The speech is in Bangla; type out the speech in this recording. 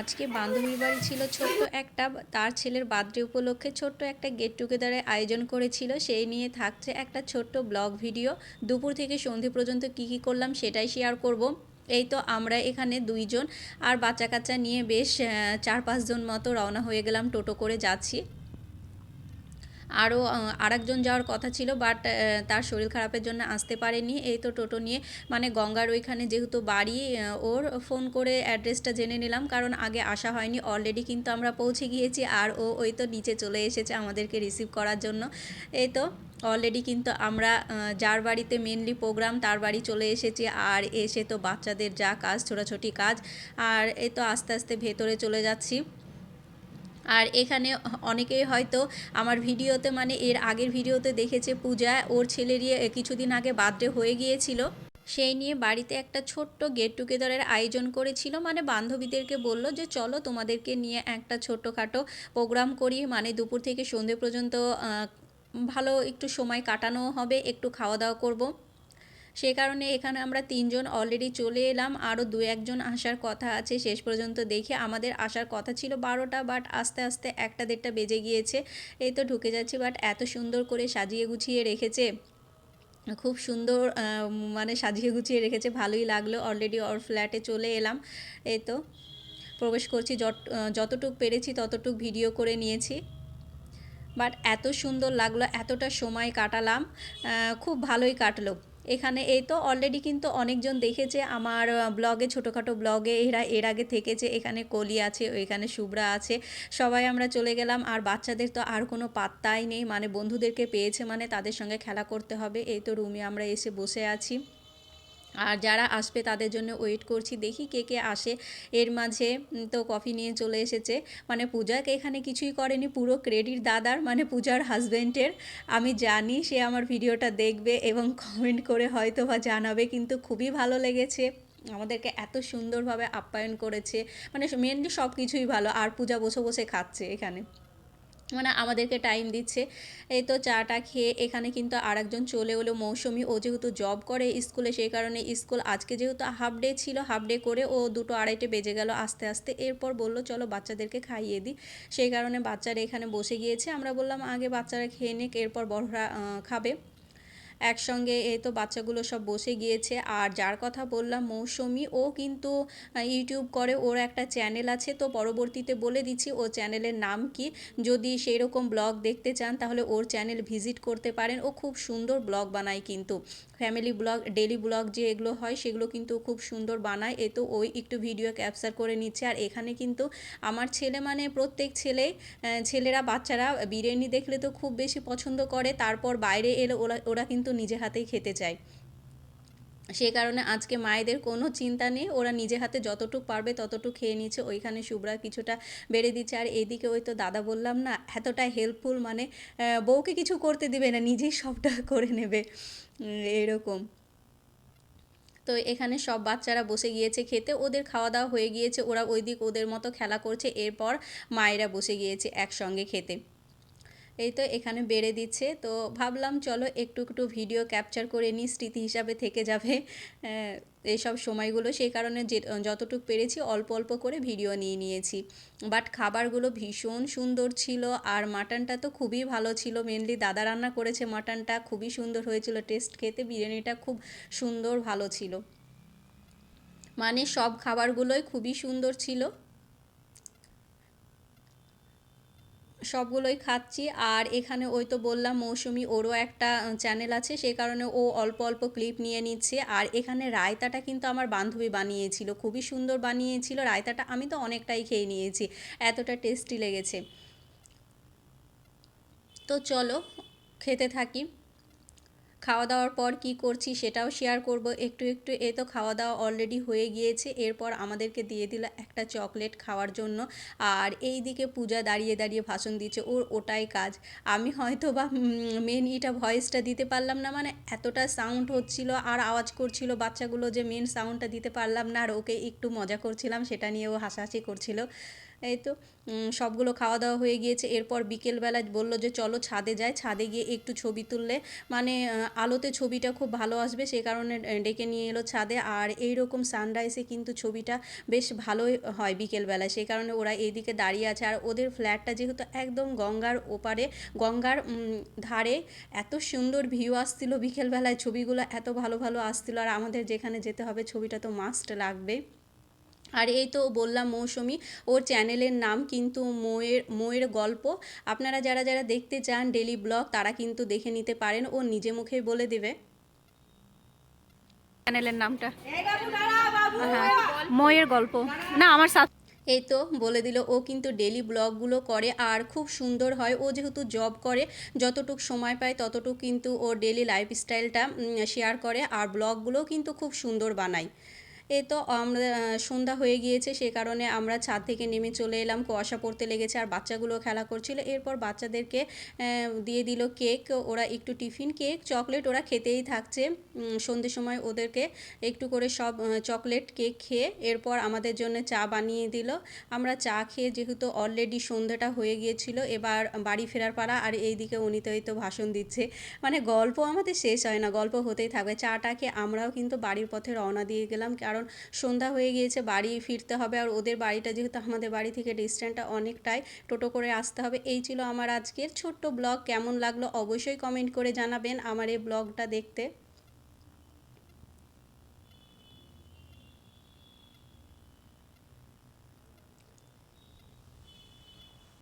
আজকে বান্ধবীর বাড়ি ছিল ছোট্ট একটা, তার ছেলের বার্থডে উপলক্ষে ছোট্ট একটা গেট টুগেদারের আয়োজন করেছিল। সেই নিয়ে থাকছে একটা ছোট্ট ব্লগ ভিডিও। দুপুর থেকে সন্ধে পর্যন্ত কি কি করলাম সেটাই শেয়ার করব। এই তো আমরা এখানে দুইজন, আর বাচ্চা কাচ্চা নিয়ে বেশ চার পাঁচজন মতো রওনা হয়ে গেলাম টোটো করে যাচ্ছি। আরও আরেকজন যাওয়ার কথা ছিল বাট তার শরীর খারাপের জন্য আসতে পারেনি। এই তো টোটো নিয়ে মানে গঙ্গার ওইখানে যেহেতু বাড়ি ওর ফোন করে অ্যাড্রেসটা জেনে নিলাম, কারণ আগে আসা হয়নি অলরেডি কিন্তু আমরা পৌঁছে গিয়েছি, আর ও ওই তো নিচে চলে এসেছে আমাদেরকে রিসিভ করার জন্য। এই তো অলরেডি কিন্তু আমরা যার বাড়িতে মেনলি প্রোগ্রাম তার বাড়ি চলে এসেছি, আর এসে তো বাচ্চাদের যা কাজ, ছোটাছুটি কাজ, আর এই তো আস্তে আস্তে ভেতরে চলে যাচ্ছি। আর এখানে অনেকেই হয়তো আমার ভিডিওতে মানে এর আগের ভিডিওতে দেখেছে পূজা, ওর ছেলেরই কিছুদিন আগে বার্থডে হয়ে গিয়েছিল। সেই নিয়ে বাড়িতে একটা ছোট্ট গেট টুগেদারের আয়োজন করেছিল মানে বান্ধবীদেরকে বলল যে, চলো তোমাদেরকে নিয়ে একটা ছোটোখাটো প্রোগ্রাম করি মানে দুপুর থেকে সন্ধে পর্যন্ত ভালো একটু সময় কাটানো হবে, একটু খাওয়া দাওয়া করব। সে কারণে এখানে আমরা তিনজন অলরেডি চলে এলাম। আরও দু একজন আসার কথা আছে। শেষ পর্যন্ত দেখে আমাদের আসার কথা ছিল বারোটা বাট আস্তে আস্তে একটা দেড়টা বেজে গিয়েছে। এই তো ঢুকে যাচ্ছি বাট এত সুন্দর করে সাজিয়ে গুছিয়ে রেখেছে। খুব সুন্দর মানে সাজিয়ে গুছিয়ে রেখেছে। ভালোই লাগল। অলরেডি ওর ফ্ল্যাটে চলে এলাম। এই তো প্রবেশ করছি। যত, যতটুক পেরেছি ততটুক ভিডিও করে নিয়েছি। বাট এত সুন্দর লাগল। এতটা সময় কাটালাম। খুব ভালোই কাটলো। এখানে এই তো অলরেডি কিন্তু অনেকজন দেখেছে আমার ব্লগে ছোটোখাটো ব্লগে এরা, এর আগে থেকেছে এখানে কলি আছে, এখানে শুভ্রা আছে, সবাই আমরা চলে গেলাম। আর বাচ্চাদের তো আর কোনো পাত্তাই নেই মানে বন্ধুদেরকে পেয়েছে মানে তাদের সঙ্গে খেলা করতে হবে। এই তো রুমে আমরা এসে বসে আছি। আর যারা আসবে তাদের জন্য ওয়েট করছি, দেখি কে কে আসে। এর মাঝে তো কফি নিয়ে চলে এসেছে। মানে পূজাকে এখানে কিছুই করেনি, পুরো ক্রেডিট দাদার মানে পূজার হাজব্যান্ডের আমি জানি সে আমার ভিডিওটা দেখবে এবং কমেন্ট করে হয়তো বা জানাবে, কিন্তু খুবই ভালো লেগেছে। আমাদেরকে এত সুন্দরভাবে আপ্যায়ন করেছে। মানে মেনলি সব কিছুই ভালো। আর পূজা বসে বসে খাচ্ছে এখানে। মানে আমাদেরকে টাইম দিচ্ছে। এই তো চাটা খেয়ে এখানে কিন্তু আরেকজন চলে এলো। মৌসুমি, ও যেহেতু জব করে স্কুলে সেই কারণে স্কুল আজকে যেহেতু হাফ ডে ছিল হাফ ডে করে ও দুটো আড়াইটে বেজে গেল আস্তে আস্তে। এরপর বলল, চলো বাচ্চাদেরকে খাইয়ে দিই। সেই কারণে বাচ্চারা এখানে বসে গিয়েছে। আমরা বললাম, আগে বাচ্চারা খেয়ে নিক, এরপর বড়রা খাবে। একসঙ্গে এই তো বাচ্চাগুলো সব বসে গিয়েছে। আর যার কথা বললাম মৌসুমি, ও কিন্তু ইউটিউব করে, ওর একটা চ্যানেল আছে। তো পরবর্তীতে বলে দিচ্ছি, ও চ্যানেলের নাম কি? যদি সেই রকম ব্লগ দেখতে চান, তাহলে ওর চ্যানেল ভিজিট করতে পারেন। ও খুব সুন্দর ব্লগ বানায় কিন্তু। ফ্যামিলি ব্লগ ডেলি ব্লগ যে এগুলো হয়, সেগুলো কিন্তু খুব সুন্দর বানায়। এ তো ওই একটু ভিডিও ক্যাপচার করে নিচ্ছে। আর এখানে কিন্তু আমার ছেলে মানে প্রত্যেক ছেলে ছেলেরা, বাচ্চারা বিরিয়ানি দেখলে তো খুব বেশি পছন্দ করে। তারপর বাইরে এলে ওরা ওরা কিন্তু নিজে হাতেই খেতে চায়। সে কারণে আজকে মায়েদের কোনো চিন্তা নেই, ওরা নিজে হাতে যতটুকু পারবে ততটুকু খেয়ে নিচ্ছে। ওইখানে শুভ্রা কিছুটা বেড়ে দিচ্ছে। আর এদিকে ওই তো দাদা বললাম না এতটা হেল্পফুল মানে বউকে কিছু করতে দিবে না, নিজেই সবটা করে নেবে। এরকম। তো এখানে সব বাচ্চারা বসে গিয়েছে খেতে। ওদের খাওয়া দাওয়া হয়ে গিয়েছে, ওরা ওই দিক ওদের মতো খেলা করছে। এরপর মায়েরা বসে গিয়েছে একসঙ্গে খেতে। এই তো এখানে বেড়ে দিচ্ছে। তো ভাবলাম চলো একটু একটু ভিডিও ক্যাপচার করে নিই, স্মৃতি হিসাবে থেকে যাবে। এইসব সময়গুলো। সেই কারণে যে, যতটুকু পেরেছি অল্প অল্প করে ভিডিও নিয়ে নিয়েছি। বাট খাবারগুলো ভীষণ সুন্দর ছিল আর মাটনটা তো খুবই ভালো ছিল। মেনলি দাদা রান্না করেছে মাটনটা, খুবই সুন্দর হয়েছিল। টেস্ট খেতে বিরিয়ানিটা খুব সুন্দর ভালো ছিল। মানে সব খাবারগুলোই খুবই সুন্দর ছিল। সবগুলোই খাচ্ছি। আর এখানে ওই তো বললাম মৌসুমি, ওরও একটা চ্যানেল আছে সেই কারণে ও অল্প অল্প ক্লিপ নিয়ে নিচ্ছে। আর এখানে রায়তাটা কিন্তু আমার বান্ধবী বানিয়েছিল, খুবই সুন্দর বানিয়েছিল। রায়তাটা আমি তো অনেকটাই খেয়ে নিয়েছি, এতটা টেস্টি লেগেছে। তো চলো, খেতে থাকি। খাওয়া দাওয়ার পর কি করছি সেটাও শেয়ার করব। একটু একটু এ তো খাওয়া দাওয়া অলরেডি হয়ে গিয়েছে। এরপর আমাদেরকে দিয়ে দিল একটা চকলেট খাওয়ার জন্য। আর এই দিকে পূজা দাঁড়িয়ে দাঁড়িয়ে ভাষণ দিচ্ছে, ওর ওটাই কাজ। আমি হয়তো বা মেন এটা ভয়েসটা দিতে পারলাম না মানে এতটা সাউন্ড হচ্ছিল আর আওয়াজ করছিল বাচ্চাগুলো যে মেন সাউন্ডটা দিতে পারলাম না। আর ওকে একটু মজা করছিলাম, সেটা নিয়ে ও হাসাহাসি করছিল। এই তো সবগুলো খাওয়া দাওয়া হয়ে গিয়েছে। এরপর বিকেলবেলা বলল যে, চলো ছাদে যায় ছাদে গিয়ে একটু ছবি তুললে। মানে আলোতে ছবিটা খুব ভালো আসবে, সে কারণে ডেকে নিয়ে এলো ছাদে। আর এই রকম সানরাইজে কিন্তু ছবিটা বেশ ভালোই হয় বিকেলবেলায়। সেই কারণে ওরা এইদিকে দাঁড়িয়ে আছে। আর ওদের ফ্ল্যাটটা যেহেতু একদম গঙ্গার ওপারে, গঙ্গার ধারে এত সুন্দর ভিউ আসছিল বিকেলবেলায়। ছবিগুলো এত ভালো ভালো আসছিল। আর আমাদের যেখানে যেতে হবে, ছবিটা তো মাস্ট লাগবে। আর এই তো বললাম মৌসুমি ওর চ্যানেলের নাম কিন্তু মোয়ের মোয়ের গল্প। আপনারা যারা যারা দেখতে চান ডেলি ব্লগ তারা কিন্তু দেখে নিতে পারেন ও নিজে মুখেই বলে দেবে। চ্যানেলের নামটা। হ্যাঁ ময়ের গল্প। না আমার সাথে এই তো বলে দিল ও কিন্তু ডেলি ব্লগগুলো করে আর খুব সুন্দর হয়। ও যেহেতু জব করে যতটুক সময় পায় ততটুক কিন্তু ও ডেলি লাইফস্টাইলটা শেয়ার করে আর ব্লগগুলোও কিন্তু খুব সুন্দর বানায়। এই তো আমরা সন্ধ্যা হয়ে গিয়েছে, সে কারণে আমরা ছাদ থেকে নেমে চলে এলাম, কুয়াশা পড়তে লেগেছে আর বাচ্চাগুলো খেলা করছিল। এরপর বাচ্চাদেরকে দিয়ে দিল কেক, ওরা একটু টিফিন কেক, চকলেট ওরা খেতেই থাকছে। সন্ধ্যের সময় ওদেরকে একটু করে সব চকলেট কেক খেয়ে এরপর আমাদের জন্য চা বানিয়ে দিল। আমরা চা খেয়ে যেহেতু অলরেডি সন্ধ্যাটা হয়ে গিয়েছিল, এবার বাড়ি ফেরার পাড়া আর এইদিকে উনি তো ভাষণ দিচ্ছে। মানে গল্প আমাদের শেষ হয় না, গল্প হতেই থাকবে। চাটা খেয়ে আমরাও কিন্তু বাড়ির পথে রওনা দিয়ে গেলাম কারণ সন্ধ্যা হয়ে গিয়েছে, বাড়ি ফিরতে হবে। আর ওদের বাড়িটা যেহেতু আমাদের বাড়ি থেকে ডিস্ট্যান্সটা অনেকটাই টোটো করে আসতে হবে। এই ছিল আমার আজকের ছোট্ট ব্লগ। কেমন লাগল অবশ্যই কমেন্ট করে জানাবেন আমার এই ব্লগটা দেখতে।